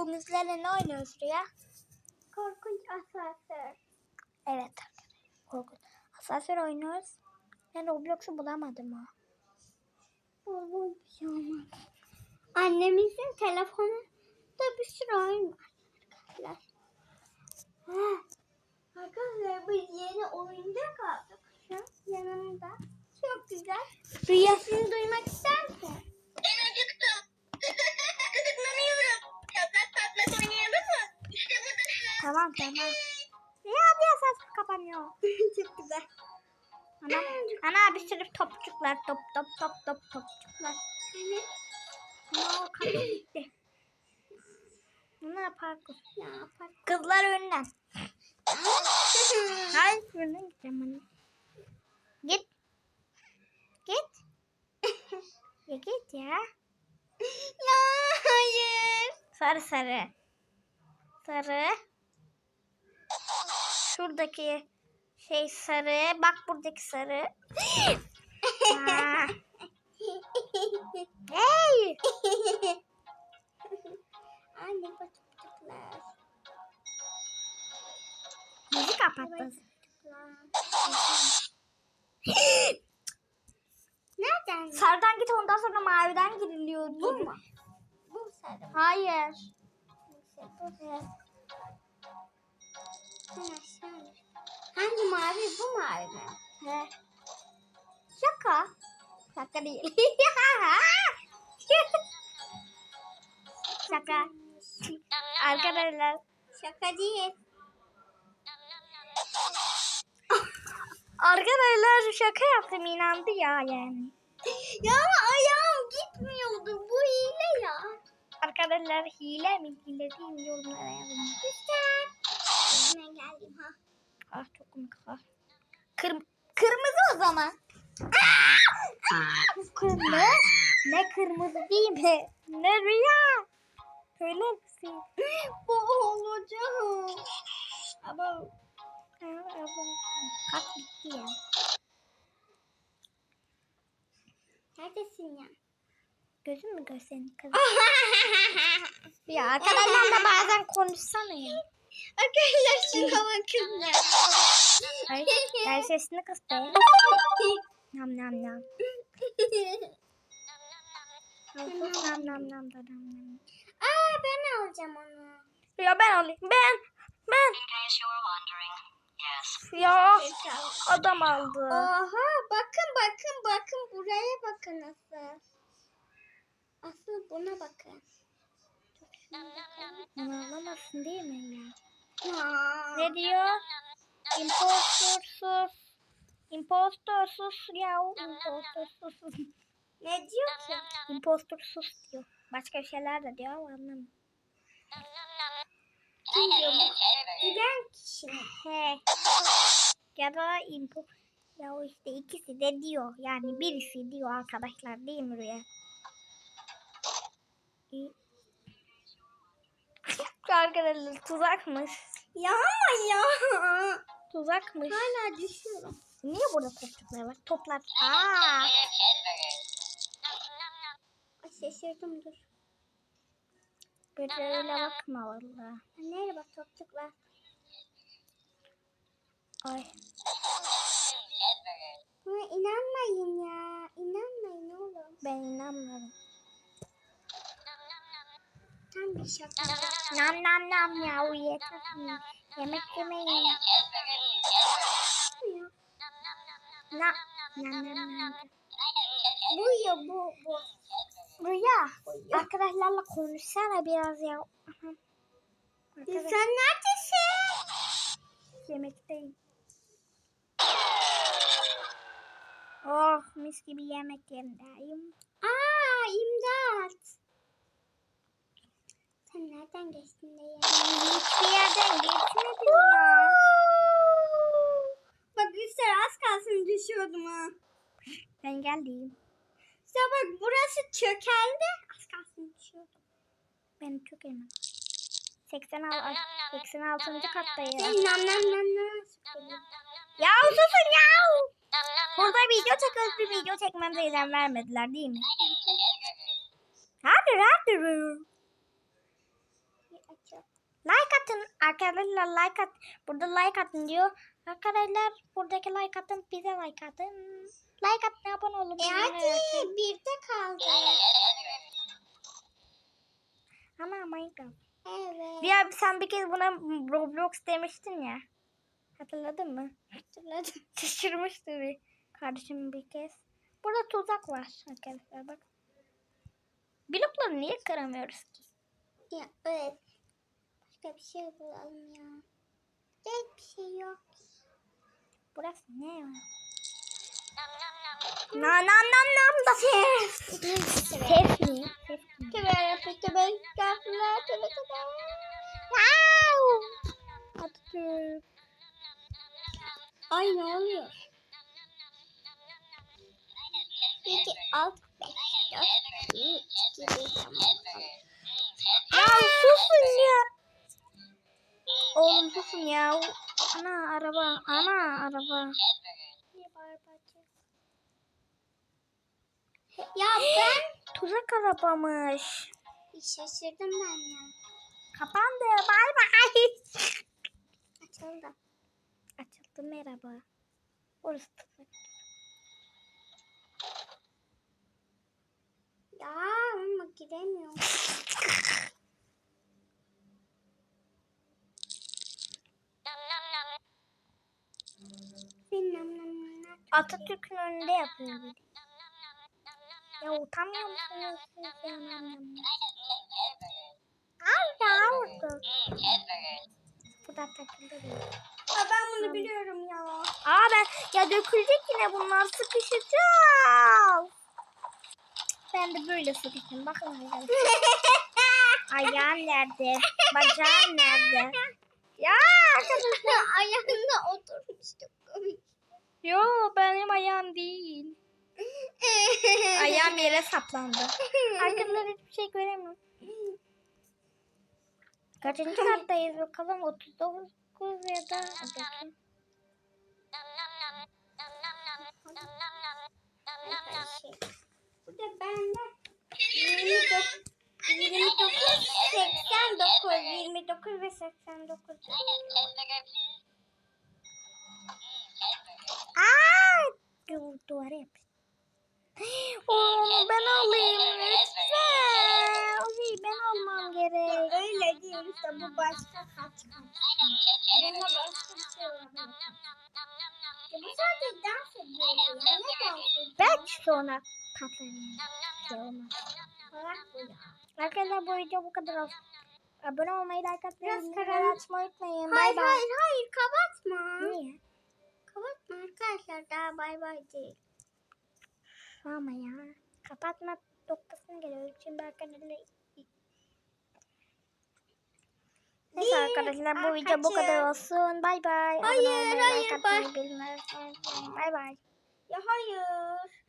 Bugün sizlerle ne oynuyoruz Rüya? Korkunç asansör. Evet. Korkunç. Asansör oynuyoruz. Ben Roblox'u bulamadım ha. Olur bir şey olmaz. Annemizin telefonunda bir sürü oyun var arkadaşlar. Ha. Arkadaşlar biz yeni oyuncak aldık. Şu an yanımda. Çok güzel. Rüya. Sesini duymak ister misin? Ben acıktım. Gıdıklanıyorum. Yaprak patlat oynayalım mı? İşte burada şu an. Tamam tamam. Rüya bir asansör kapanıyor. Çok güzel. Ana, ana bir sürü topçuklar. Top top top top topçuklar. Evet. Aa kapı gitti. Ne yapar kız? Ne yapar? Kızlar önden. Hayır önden gideceğim anne. Git. Git. ya git ya. ya hayır. Sarı sarı. Sarı. Şuradaki şey sarı. Bak buradaki sarı. Hey. Anne batıklar. Bizi kapattın. Nereden? Sarıdan git ondan sonra maviden giriliyor. Bu mu? Bu sarı. Hayır. Bu sarı. Hangi mavi? Bu mavi mi? He. Şaka. Şaka değil. Şaka. Arkadaşlar Şaka değil. Arkadaşlar şaka yaptım inandı ya yani. Ya ama ayağım gitmiyordu. Bu hile ya. Arkadaşlar hile mi hile değil mi yorumlara yazın. Güzel. Hemen geldim ha. Ah çok komik ah. Kırm kırmızı o zaman. Kırmızı. Ne kırmızı değil mi? Ne rüya? Söyler misin? Bu olacak. Ama Kalk gitti ya. Neredesin ya? Gözün mü göstereyim kızım? ya arkadaşlarla bazen konuşsana ya. Arkadaşlar şuna bakın. Ay, gel sesini kıs be. Nam nam nam. Nam nam nam da nam nam. Aa ben alacağım onu. Ya ben alayım. Ben. Ben. Ya adam aldı. Oha bakın bakın bakın buraya bakın asıl. Asıl buna bakın. Bunu alamazsın değil mi ya? Ne diyor? İmpostorsuz. İmpostorsuz ya. İmpostorsuz. Ne diyor ki? İmpostorsuz diyor. Başka şeyler de diyor ama anlamadım. Kim diyor bu? Gülen kişi mi? He. Ya da impo. Ya o işte ikisi de diyor. Yani birisi diyor arkadaşlar değil mi Rüya? Arkadaşlar tuzakmış. Ya ama ya. Tuzakmış. Hala düşüyorum. Niye burada topçuklar var? Toplar. Aa. Ay, şaşırdım dur. Böyle öyle bakma valla. Nereye bak topçuklar. Ay. Buna inanmayın ya. İnanmayın oğlum. Ben inanmıyorum. Tam bir şaka. Nam nam nam ya yeter. Yemek yemeyin. Na, nam nam nam. Bu ya bu bu. Rüya. Arkadaşlarla konuşsana biraz ya. Aha. Sen Arkadaş, neredesin? yemekteyim. Oh mis gibi yemek yerindeyim. Aa imdat. Sen nereden geçtin de ya? Hiçbir yerden geçmedim ya. Bak Gülser az kalsın düşüyordum ha. Ben geldim. İşte bak burası çökeldi. Az kalsın düşüyordum. Ben çok emin. 86, 86. kattayım. Nam nam nam nam. Ya susun ya. Burada video çekiyoruz bir video çekmemize izin vermediler değil mi? Hadi hadi. Açıl. Like atın arkadaşlar like at. Burada like atın diyor. Arkadaşlar buradaki like atın bize like atın. Like atın abone olun. E hadi açın. birde kaldı. Ana Minecraft. Evet. Ya sen bir kez buna Roblox demiştin ya. Hatırladın mı? Hatırladım. Şaşırmıştı bir kardeşim bir kez. Burada tuzak var arkadaşlar bak. Blokları niye kıramıyoruz ki? Ya evet. Başka bir şey bulalım ya. Hiçbir bir şey yok. Burası ne ya? Na na na nam da ses. Ses mi? Tövbe yarabbim tövbe estağfurullah tövbe tövbe. Wow. Atatürk. Ay ne oluyor? İki, altı, beş, dört, üç, iki, bir, tamam. Ya susun ya. Oğlum susun ya. Ana araba. Ana araba. Ya ben Tuzak arabamış. şaşırdım ben ya. Kapandı. Bay bay. Açıldı. Açıldı merhaba. Orası tuzak. Ya ama giremiyorum. Bilmem ne ne. Atatürk'ün önünde yapıyor bir. Ya utanmıyor musunuz siz ya? Orada. Bu da takıldı. Aa, ben bunu biliyorum ya. Aa ben ya dökülecek yine bunlar sıkışacağız. Ben de böyle sıkıştım. Bakın. Ayağım nerede? Bacağım nerede? Ya arkadaşlar. Ayağında oturmuştuk. Yo benim ayağım değil. Ayağım yere saplandı. Arkadan hiçbir şey göremiyorum. Kaçıncı kattayız bakalım? 39 ya da bakayım. Bu da bende 29 29 89 29 ve 89. Aa! Du duvara yap. Oo, ben alayım lütfen. Oy, ben almam gerek. Öyle değil işte bu başka kaç kaç. Buna başka bir şey olabilir. Bu sadece dans ediyor. Ne dans ediyor? Belki sonra ya. Arkadaşlar bu video bu kadar olsun. Abone olmayı, like atmayı, Biraz karanlık. açmayı unutmayın. Hayır bay. hayır hayır kapatma. Niye? Kapatma arkadaşlar daha bay bay değil. Ama ya. Kapatma noktasına geliyoruz. Şimdi arkadaşlar Neyse arkadaşlar bu video bu kadar olsun. Bay bay. Hayır, hayır. Bay bay. Ya hayır.